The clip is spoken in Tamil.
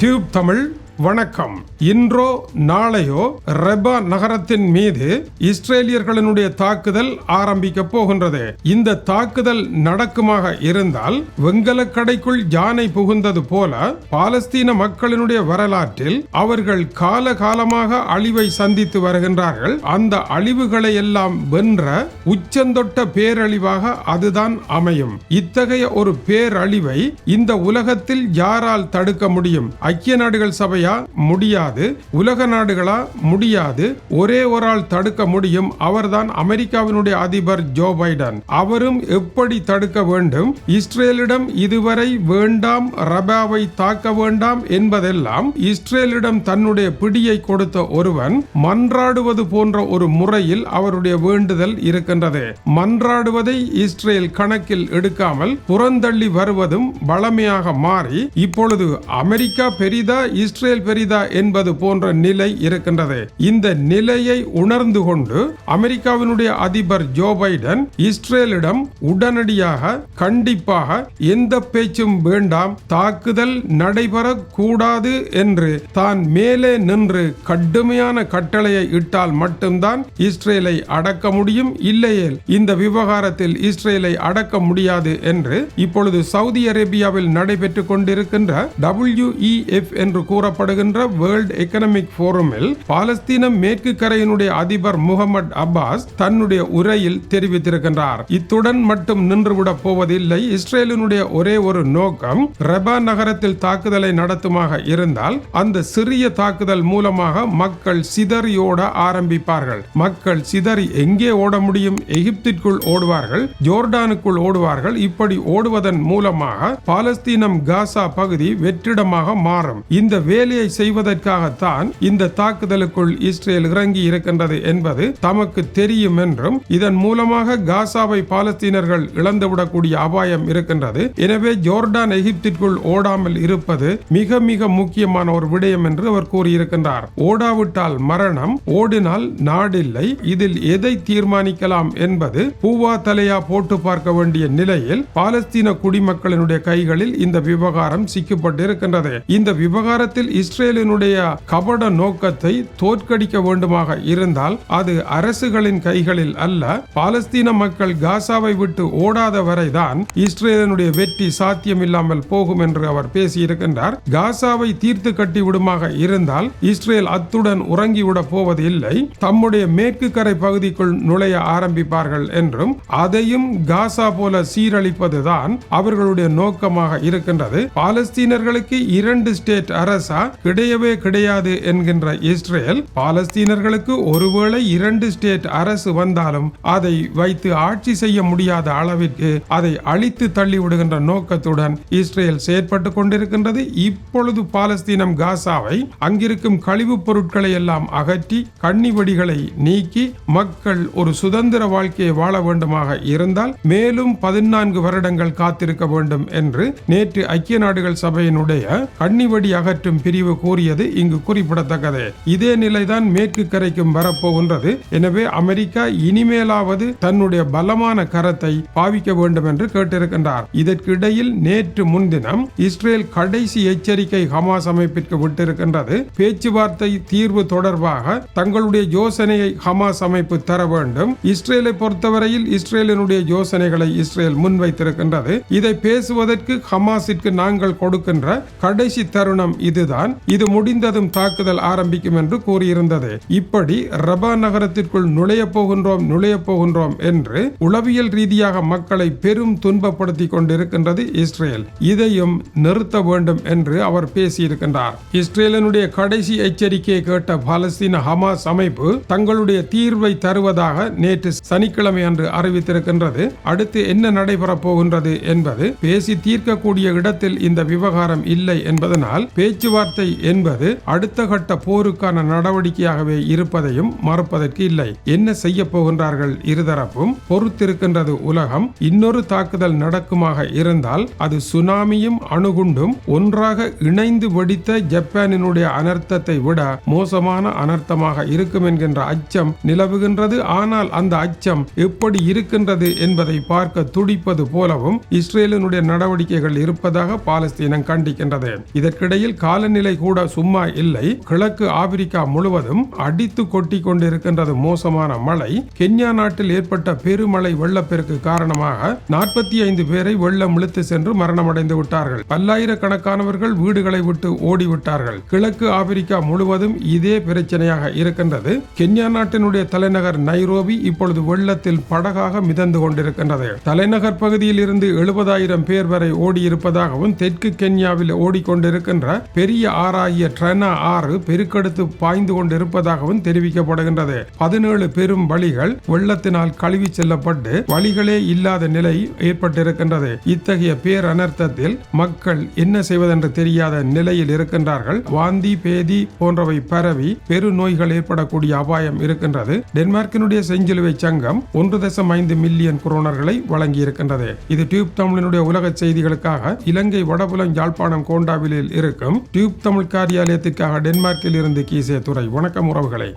டியூப் தமிழ் வணக்கம். இன்றோ நாளையோ ரெபா நகரத்தின் மீது இஸ்ரேலியர்களினுடைய தாக்குதல் ஆரம்பிக்க போகின்றது. இந்த தாக்குதல் நடக்குமாக இருந்தால் வெங்கல கடைக்குள் யானை புகுந்தது போல பாலஸ்தீன மக்களினுடைய வரலாற்றில் அவர்கள் கால காலமாக அழிவை சந்தித்து வருகின்றார்கள். அந்த அழிவுகளை எல்லாம் வென்ற உச்சந்தொட்ட பேரழிவாக அதுதான் அமையும். இத்தகைய ஒரு பேரழிவை இந்த உலகத்தில் யாரால் தடுக்க முடியும்? ஐக்கிய நாடுகள் சபையா முடியாது. உலக நாடுகளா? முடியாது. ஒரே ஒரு ஆள் தடுக்க முடியும். அவர்தான் அமெரிக்காவினுடைய அதிபர் ஜோ பைடன். அவரும் எப்படி தடுக்க வேண்டும்? இஸ்ரேலிடம் இதுவரை வேண்டாம் ரபாவை தாக்க வேண்டாம் என்பதெல்லாம் இஸ்ரேலிடம் தன்னுடைய பிடியை கொடுத்த ஒருவன் மன்றாடுவது போன்ற ஒரு முறையில் அவருடைய வேண்டுதல் இருக்கின்றது. மன்றாடுவதை இஸ்ரேல் கணக்கில் எடுக்காமல் புறந்தள்ளி வருவதும் வளமையாக மாறி இப்பொழுது அமெரிக்கா பெரிதா இஸ்ரேல் பெரிதா என்பது போன்ற நிலை இருக்கின்றது. இந்த நிலையை உணர்ந்து கொண்டு அமெரிக்காவினுடைய அதிபர் ஜோ பைடன் இஸ்ரேலிடம் உடனடியாக கண்டிப்பாக எந்த பேச்சும் வேண்டாம் தாக்குதல் நடைபெறக்கூடாது என்று தான் மேலே நின்று கடுமையான கட்டளையை இட்டால் மட்டும்தான் இஸ்ரேலை அடக்க முடியும். இல்லையேல் இந்த விவகாரத்தில் இஸ்ரேலை அடக்க முடியாது என்று இப்பொழுது சவுதி அரேபியாவில் நடைபெற்றுக் கொண்டிருக்கின்ற டபிள்யூஇஎஃப் என்று கூறப்படுகின்ற வேர்ல்ட் எக்கனமிக் போரமில் பாலஸ்தீனம் மேற்கு கரையினுடைய அதிபர் முகமது அப்பாஸ் தன்னுடைய உரையில் தெரிவித்திருக்கின்றார். இத்துடன் மட்டும் நின்றுவிடப் போவதில்லை இஸ்ரேலினுடைய ஒரே ஒரு நோக்கம் ரெபா நகரத்தில் தாக்குதலை நடத்துமாக இருந்தால் அந்த சிறிய தாக்குதல் மூலமாக மக்கள் சிதறி ஓட ஆரம்பிப்பார்கள். மக்கள் சிதறி எங்கே ஓட முடியும்? எகிப்திற்குள் ஓடுவார்கள் ஜோர்டானுக்குள் ஓடுவார்கள். இப்படி ஓடுவதன் மூலமாக பாலஸ்தீனம் காசா பகுதி வெற்றிடமாக மாறும். இந்த வேலை வேலையை செய்வதற்காகத்தான் இந்த தாக்குதலுக்குள் இஸ்ரேல் இறங்கி இருக்கின்றது என்பது தமக்கு தெரியும் என்றும் இதன் மூலமாக காசாவை பாலஸ்தீனர்கள் இழந்துவிடக்கூடிய அபாயம் இருக்கின்றது. எனவே ஜோர்டான் எகிப்திற்குள் ஓடாமல் இருப்பது மிக மிக முக்கியமான ஒரு விடயம் என்று அவர் கூறியிருக்கின்றார். ஓடாவிட்டால் மரணம் ஓடினால் நாடில்லை. இதில் எதை தீர்மானிக்கலாம் என்பது பூவா தலையா போட்டு பார்க்க வேண்டிய நிலையில் பாலஸ்தீன குடிமக்களினுடைய கைகளில் இந்த விவகாரம் சிக்கப்பட்டிருக்கின்றது. இந்த விவகாரத்தில் இஸ்ரேலினுடைய கபட நோக்கத்தை தோற்கடிக்க வேண்டுமாக இருந்தால் அது அரசுகளின் கைகளில் அல்ல பாலஸ்தீன மக்கள் காசாவை விட்டு ஓடாத வரைதான் இஸ்ரேலினுடைய வெற்றி சாத்தியமில்லாமல் போகும் என்று அவர் பேசியிருக்கின்றார். காசாவை தீர்த்து கட்டி விடுமாக இருந்தால் இஸ்ரேல் அத்துடன் உறங்கிவிட போவது இல்லை தம்முடைய மேற்கு கரை பகுதிக்குள் நுழைய ஆரம்பிப்பார்கள் என்றும் அதையும் காசா போல சீரழிப்பதுதான் அவர்களுடைய நோக்கமாக இருக்கின்றது. பாலஸ்தீனர்களுக்கு இரண்டு ஸ்டேட் அரசா கிடையவே கிடையாது என்கின்ற இஸ்ரேல் பாலஸ்தீனர்களுக்கு ஒருவேளை இரண்டு ஸ்டேட் அரசு வந்தாலும் அதை வைத்து ஆட்சி செய்ய முடியாத அளவிற்கு அதை அழித்து தள்ளிவிடுகின்ற நோக்கத்துடன் இஸ்ரேல் செயற்பட்டு கொண்டிருக்கின்றது. இப்பொழுது பாலஸ்தீனம் காசாவை அங்கிருக்கும் கழிவுப் பொருட்களை எல்லாம் அகற்றி கன்னிவெடிகளை நீக்கி மக்கள் ஒரு சுதந்திர வாழ்க்கையை வாழ வேண்டுமாக இருந்தால் மேலும் பதினான்கு வருடங்கள் காத்திருக்க வேண்டும் என்று நேற்று ஐக்கிய நாடுகள் சபையினுடைய கண்ணிவடி அகற்றும் பிரிவு கூறியது இங்கு குறிப்பிடத்தக்கது. இதே நிலைதான் மேற்கு கரைக்கும் வரப்போகின்றது. எனவே அமெரிக்கா இனிமேலாவது தன்னுடைய பலமான கரத்தை பாவிக்க வேண்டும் என்று கேட்டிருக்கின்றார். இதற்கிடையில் நேற்று முன்தினம் இஸ்ரேல் கடைசி எச்சரிக்கை ஹமாஸ் அமைப்பிற்கு விட்டிருக்கின்றது. பேச்சுவார்த்தை தீர்வு தொடர்பாக தங்களுடைய யோசனையை ஹமாஸ் அமைப்பு தர வேண்டும். இஸ்ரேலை பொறுத்தவரையில் இஸ்ரேலினுடைய யோசனைகளை இஸ்ரேல் முன்வைத்திருக்கின்றது. இதை பேசுவதற்கு ஹமாஸிற்கு நாங்கள் கொடுக்கின்ற கடைசி தருணம் இதுதான். இது முடிந்ததும் தாக்குதல் ஆரம்பிக்கும் என்று கூறியிருந்தது. இப்படி ரபா நகரத்திற்குள் நுழைய போகின்றோம் நுழைய போகின்றோம் என்று உளவியல் ரீதியாக மக்களை பெரும் துன்பப்படுத்தி கொண்டிருக்கின்றது இஸ்ரேல். இதையும் நிறுத்த வேண்டும் என்று அவர் பேசியிருக்கின்றார். இஸ்ரேலனுடைய கடைசி எச்சரிக்கையை கேட்ட பாலஸ்தீன ஹமாஸ் அமைப்பு தங்களுடைய தீர்வை தருவதாக நேற்று சனிக்கிழமை அன்று அறிவித்திருக்கின்றது. அடுத்து என்ன நடைபெறப் போகின்றது என்பது பேசி தீர்க்கக்கூடிய இடத்தில் இந்த விவகாரம் இல்லை என்பதனால் பேச்சுவார்த்தை என்பது அடுத்த கட்ட போருக்கான நடவடிக்கையாகவே இருப்பதையும் மறுப்பதற்கு இல்லை. என்ன செய்ய போகின்றார்கள் இருதரப்பும்? பொறுத்திருக்கின்றது உலகம் இன்னொரு தாக்குதல் நடக்குமாக இருந்தால் அது சுனாமியும் அணுகுண்டும் ஒன்றாக இணைந்து வெடித்த ஜப்பானினுடைய அனர்த்தத்தை விட மோசமான அனர்த்தமாக இருக்கும் என்கின்ற அச்சம் நிலவுகின்றது. ஆனால் அந்த அச்சம் எப்படி இருக்கின்றது என்பதை பார்க்க துடிப்பது போலவும் இஸ்ரேலினுடைய நடவடிக்கைகள் இருப்பதாக பாலஸ்தீனம் கண்டிக்கின்றது. இதற்கிடையில் காலநிலை வெப்பநிலை கூட சும்மா இல்லை. கிழக்கு ஆப்பிரிக்கா முழுவதும் அடித்து கொட்டி கொண்டிருக்கின்றது மோசமான மழை. கென்யா நாட்டில் ஏற்பட்ட பெருமழை வெள்ளப்பெருக்கு காரணமாக நாற்பத்தி ஐந்து பேரை வெள்ளம் இழுத்து சென்று மரணமடைந்து விட்டார்கள். பல்லாயிரக்கணக்கானவர்கள் வீடுகளை விட்டு ஓடிவிட்டார்கள். கிழக்கு ஆப்பிரிக்கா முழுவதும் இதே பிரச்சனையாக இருக்கின்றது. கென்யா நாட்டினுடைய தலைநகர் நைரோபி இப்பொழுது வெள்ளத்தில் படகாக மிதந்து கொண்டிருக்கின்றது. தலைநகர் பகுதியில் இருந்து எழுபதாயிரம் பேர் வரை ஓடியிருப்பதாகவும் தெற்கு கென்யாவில் ஓடிக்கொண்டிருக்கின்ற பெரிய ஆறாகிய ட்ரெனா ஆறு பெருக்கெடுத்து பாய்ந்து கொண்டிருப்பதாகவும் தெரிவிக்கப்படுகின்றது. பதினேழு பெரும் வழிகள் வெள்ளத்தினால் கழுவி செல்லப்பட்டு வழிகளே இல்லாத நிலை ஏற்பட்டிருக்கின்றது. இத்தகைய பேரனர்த்தத்தில் மக்கள் என்ன செய்வதென்று தெரியாத நிலையில் இருக்கின்றார்கள். வாந்தி பேதி போன்றவை பரவி பெரு நோய்கள் ஏற்படக்கூடிய அபாயம் இருக்கின்றது. டென்மார்க்கினுடைய செஞ்சிலுவை சங்கம் ஒன்று தசம் ஐந்து மில்லியன் குரோனர்களை வழங்கி இருக்கின்றது இது டியூப் தமிழனுடைய உலக செய்திகளுக்காக இலங்கை வடபுலம் யாழ்ப்பாணம் கோண்டாவிலில் இருக்கும் டியூப் தமிழ் காரியாலயத்திற்காக டென்மார்க்கில் இருந்து கீசே துறை வணக்கம் உறவுகளை.